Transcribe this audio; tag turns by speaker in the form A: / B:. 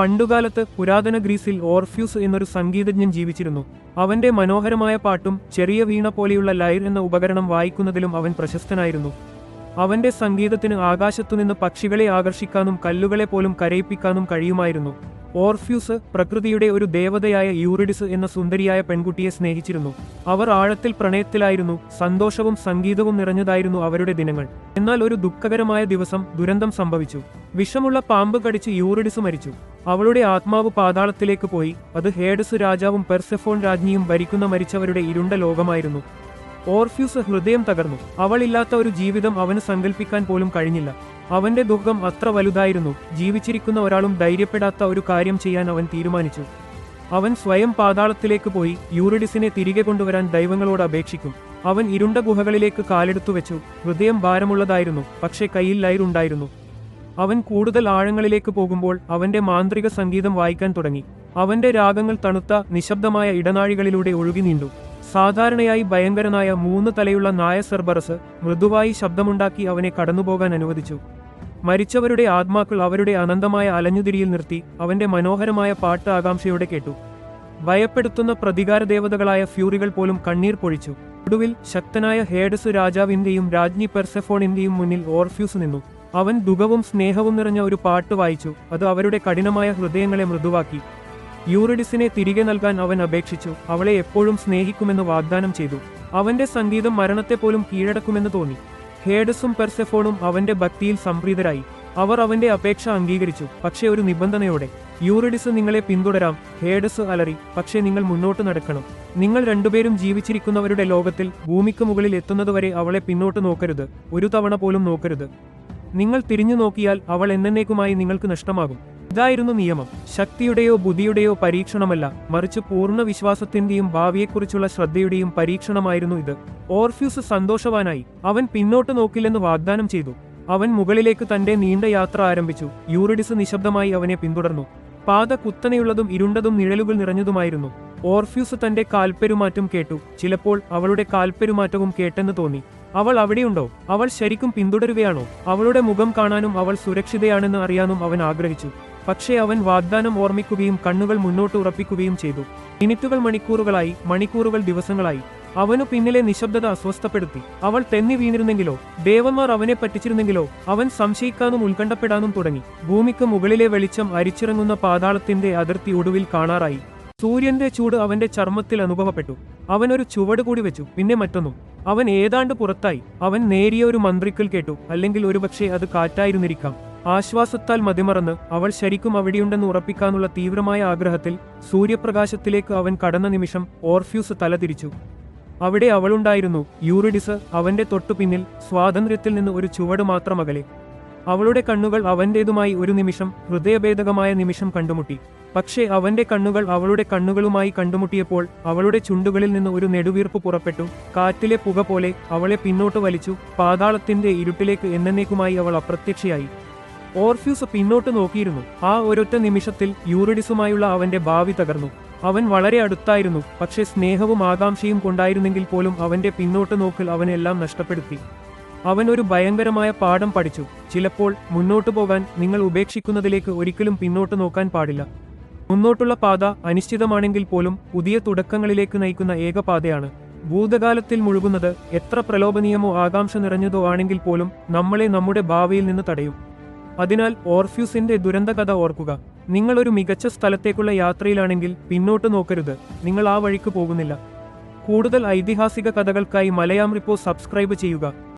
A: പണ്ടുകാലത്ത് പുരാതന ഗ്രീസിൽ ഓർഫ്യൂസ് എന്നൊരു സംഗീതജ്ഞൻ ജീവിച്ചിരുന്നു. അവന്റെ മനോഹരമായ പാട്ടും ചെറിയ വീണ പോലെയുള്ള ലൈർ എന്ന ഉപകരണം വായിക്കുന്നതിലും അവൻ പ്രശസ്തനായിരുന്നു. അവന്റെ സംഗീതത്തിന് ആകാശത്തുനിന്ന് പക്ഷികളെ ആകർഷിക്കാനും കല്ലുകളെ പോലും കരയിപ്പിക്കാനും കഴിയുമായിരുന്നു. ഓർഫ്യൂസ് പ്രകൃതിയുടെ ഒരു ദേവതയായ യൂറിഡിസ് എന്ന സുന്ദരിയായ പെൺകുട്ടിയെ സ്നേഹിച്ചിരുന്നു. അവർ ആഴത്തിൽ പ്രണയത്തിലായിരുന്നു സന്തോഷവും സംഗീതവും നിറഞ്ഞതായിരുന്നു അവരുടെ ദിനങ്ങൾ. എന്നാൽ ഒരു ദുഃഖകരമായ ദിവസം ദുരന്തം സംഭവിച്ചു. വിഷമുള്ള പാമ്പ് കടിച്ച് യൂറിഡിസ് മരിച്ചു. അവളുടെ ആത്മാവ് പാതാളത്തിലേക്ക് പോയി. അത് ഹേഡസ് രാജാവും പെർസെഫോൺ രാജ്ഞിയും ഭരിക്കുന്ന മരിച്ചവരുടെ ഇരുണ്ട ലോകമായിരുന്നു. ഓർഫ്യൂസ് ഹൃദയം തകർന്നു. അവളില്ലാത്ത ഒരു ജീവിതം അവന് സങ്കല്പിക്കാൻ പോലും കഴിഞ്ഞില്ല. അവന്റെ ദുഃഖം അത്ര വലുതായിരുന്നു. ജീവിച്ചിരിക്കുന്ന ഒരാളും ധൈര്യപ്പെടാത്ത ഒരു കാര്യം ചെയ്യാൻ അവൻ തീരുമാനിച്ചു. അവൻ സ്വയം പാതാളത്തിലേക്ക് പോയി യൂറിഡിസിനെ തിരികെ കൊണ്ടുവരാൻ ദൈവങ്ങളോട് അപേക്ഷിക്കും. അവൻ ഇരുണ്ട ഗുഹകളിലേക്ക് കാലെടുത്തു വെച്ചു ഹൃദയം ഭാരമുള്ളതായിരുന്നു. പക്ഷേ കയ്യിൽ ലൈറുണ്ടായിരുന്നു അവൻ കൂടുതൽ ആഴങ്ങളിലേക്ക് പോകുമ്പോൾ അവന്റെ മാന്ത്രിക സംഗീതം വായിക്കാൻ തുടങ്ങി. അവന്റെ രാഗങ്ങൾ തണുത്ത നിശബ്ദമായ ഇടനാഴികളിലൂടെ ഒഴുകി നീണ്ടു. സാധാരണയായി ഭയങ്കരനായ മൂന്ന് തലയുള്ള നായ സെർബറസ് മൃദുവായി ശബ്ദമുണ്ടാക്കി അവനെ കടന്നുപോകാൻ അനുവദിച്ചു. മരിച്ചവരുടെ ആത്മാക്കൾ അവരുടെ അനന്തമായ അലഞ്ഞുതിരിയിൽ നിർത്തി അവന്റെ മനോഹരമായ പാട്ട് ആകാംക്ഷയോടെ കേട്ടു. ഭയപ്പെടുത്തുന്ന പ്രതികാര ദേവതകളായ ഫ്യൂറികൾ പോലും കണ്ണീർ പൊഴിച്ചു. ഒടുവിൽ ശക്തനായ ഹേഡസ് രാജാവിന്റെയും രാജ്ഞി പെർസെഫോണിന്റെയും മുന്നിൽ ഓർഫ്യൂസ് നിന്നു. അവൻ ദുഃഖവും സ്നേഹവും നിറഞ്ഞ ഒരു പാട്ട് വായിച്ചു. അത് അവരുടെ കഠിനമായ ഹൃദയങ്ങളെ മൃദുവാക്കി. യൂറിഡിസിനെ തിരികെ നൽകാൻ അവൻ അപേക്ഷിച്ചു. അവളെ എപ്പോഴും സ്നേഹിക്കുമെന്ന് വാഗ്ദാനം ചെയ്തു. അവന്റെ സംഗീതം മരണത്തെപ്പോലും കീഴടക്കുമെന്ന് തോന്നി. ഹേഡസും പെർസെഫോണും അവന്റെ ഭക്തിയിൽ സംപ്രീതരായി. അവർ അവന്റെ അപേക്ഷ അംഗീകരിച്ചു. പക്ഷേ ഒരു നിബന്ധനയോടെ യൂറിഡിസ് നിങ്ങളെ പിന്തുടരാം. ഹേഡസ് അലറി പക്ഷേ നിങ്ങൾ മുന്നോട്ട് നടക്കണം. നിങ്ങൾ രണ്ടുപേരും ജീവിച്ചിരിക്കുന്നവരുടെ ലോകത്തിൽ ഭൂമിക്ക് മുകളിൽ എത്തുന്നതുവരെ അവളെ പിന്നോട്ട് നോക്കരുത്. ഒരു തവണ പോലും നോക്കരുത്. നിങ്ങൾ തിരിഞ്ഞു നോക്കിയാൽ അവൾ എന്നേക്കുമായി നിങ്ങൾക്ക് നഷ്ടമാകും. ഇതായിരുന്നു നിയമം. ശക്തിയുടെയോ ബുദ്ധിയുടെയോ പരീക്ഷണമല്ല മറിച്ച് പൂർണ വിശ്വാസത്തിന്റെയും ഭാവിയെക്കുറിച്ചുള്ള ശ്രദ്ധയുടെയും പരീക്ഷണമായിരുന്നു ഇത്. ഓർഫ്യൂസ് സന്തോഷവാനായി. അവൻ പിന്നോട്ട് നോക്കില്ലെന്ന് വാഗ്ദാനം ചെയ്തു. അവൻ മുകളിലേക്ക് തന്റെ നീണ്ട യാത്ര ആരംഭിച്ചു. യൂറിഡിസ് നിശബ്ദമായി അവനെ പിന്തുടർന്നു. പാത കുത്തനെയുള്ളതും ഇരുണ്ടതും നിഴലുകൾ നിറഞ്ഞതുമായിരുന്നു. ഓർഫ്യൂസ് തന്റെ കാൽപ്പെരുമാറ്റം കേട്ടു. ചിലപ്പോൾ അവളുടെ കാൽപ്പെരുമാറ്റവും കേട്ടെന്ന് തോന്നി. അവൾ അവിടെയുണ്ടോ? അവൾ ശരിക്കും പിന്തുടരുകയാണോ? അവളുടെ മുഖം കാണാനും അവൾ സുരക്ഷിതയാണെന്ന് അറിയാനും അവൻ ആഗ്രഹിച്ചു. പക്ഷേ അവൻ വാഗ്ദാനം ഓർമ്മിക്കുകയും കണ്ണുകൾ മുന്നോട്ട് ഉറപ്പിക്കുകയും ചെയ്തു. മിനിറ്റുകൾ മണിക്കൂറുകളായി മണിക്കൂറുകൾ ദിവസങ്ങളായി. അവനു പിന്നിലെ നിശബ്ദത അസ്വസ്ഥപ്പെടുത്തി. അവൾ തെന്നി വീണിരുന്നെങ്കിലോ? ദേവന്മാർ അവനെ പറ്റിച്ചിരുന്നെങ്കിലോ? അവൻ സംശയിക്കാനും ഉത്കണ്ഠപ്പെടാനും തുടങ്ങി. ഭൂമിക്ക് മുകളിലെ വെളിച്ചം അരിച്ചിറങ്ങുന്ന പാതാളത്തിന്റെ അതിർത്തി ഒടുവിൽ കാണാറായി. സൂര്യന്റെ ചൂട് അവന്റെ ചർമ്മത്തിൽ അനുഭവപ്പെട്ടു. അവനൊരു ചുവട് കൂടി വെച്ചു. പിന്നെ മറ്റൊന്നും. അവൻ ഏതാണ്ട് പുറത്തായി. അവൻ നേരിയ ഒരു മന്ത്രിക്കൽ കേട്ടു. അല്ലെങ്കിൽ ഒരുപക്ഷെ അത് കാറ്റായിരുന്നിരിക്കാം. ആശ്വാസത്താൽ മതിമറന്ന് അവൾ ശരിക്കും അവിടെയുണ്ടെന്ന് ഉറപ്പിക്കാനുള്ള തീവ്രമായ ആഗ്രഹത്തിൽ സൂര്യപ്രകാശത്തിലേക്ക് അവൻ കടന്ന നിമിഷം ഓർഫ്യൂസ് തലതിരിച്ചു അവിടെ അവളുണ്ടായിരുന്നു യൂറിഡിസ് അവന്റെ തൊട്ടുപിന്നിൽ സ്വാതന്ത്ര്യത്തിൽ നിന്ന് ഒരു ചുവട് മാത്രമകലെ അവളുടെ കണ്ണുകൾ അവന്റേതുമായി ഒരു നിമിഷം ഹൃദയഭേദകമായ നിമിഷം കണ്ടുമുട്ടി. പക്ഷേ അവന്റെ കണ്ണുകൾ അവളുടെ കണ്ണുകളുമായി കണ്ടുമുട്ടിയപ്പോൾ അവളുടെ ചുണ്ടുകളിൽ നിന്ന് ഒരു നെടുവീർപ്പ് പുറപ്പെട്ടു. കാറ്റിലെ പുക പോലെ അവളെ പിന്നോട്ട് വലിച്ചു. പാതാളത്തിന്റെ ഇരുട്ടിലേക്ക് എന്നേക്കുമായി അവൾ അപ്രത്യക്ഷയായി. ഓർഫ്യൂസ് പിന്നോട്ട് നോക്കിയിരുന്നു. ആ ഒരൊറ്റ നിമിഷത്തിൽ യൂറിഡിസുമായുള്ള അവന്റെ ഭാവി തകർന്നു. അവൻ വളരെ അടുത്തായിരുന്നു. പക്ഷേ സ്നേഹവും ആകാംക്ഷയും കൊണ്ടായിരുന്നെങ്കിൽ പോലും അവന്റെ പിന്നോട്ട് നോക്കൽ അവനെല്ലാം നഷ്ടപ്പെടുത്തി. അവൻ ഒരു ഭയങ്കരമായ പാഠം പഠിച്ചു. ചിലപ്പോൾ മുന്നോട്ടു പോകാൻ നിങ്ങൾ ഉപേക്ഷിക്കുന്നതിലേക്ക് ഒരിക്കലും പിന്നോട്ട് നോക്കാൻ പാടില്ല. മുന്നോട്ടുള്ള പാത അനിശ്ചിതമാണെങ്കിൽ പോലും പുതിയ തുടക്കങ്ങളിലേക്ക് നയിക്കുന്ന ഏക പാതയാണ്. ഭൂതകാലത്തിൽ മുഴുകുന്നത് എത്ര പ്രലോഭനീയമോ ആകാംക്ഷ നിറഞ്ഞതോ ആണെങ്കിൽ പോലും നമ്മളെ നമ്മുടെ ഭാവിയിൽ നിന്ന് തടയും. അതിനാൽ ഓർഫ്യൂസിന്റെ ദുരന്തകഥ ഓർക്കുക. നിങ്ങൾ ഒരു മികച്ച സ്ഥലത്തേക്കുള്ള യാത്രയിലാണെങ്കിൽ പിന്നോട്ട് നോക്കരുത്. നിങ്ങൾ ആ വഴിക്ക് പോകുന്നില്ല. കൂടുതൽ ഐതിഹാസിക കഥകൾക്കായി മലയാം റിപ്പോ സബ്സ്ക്രൈബ് ചെയ്യുക.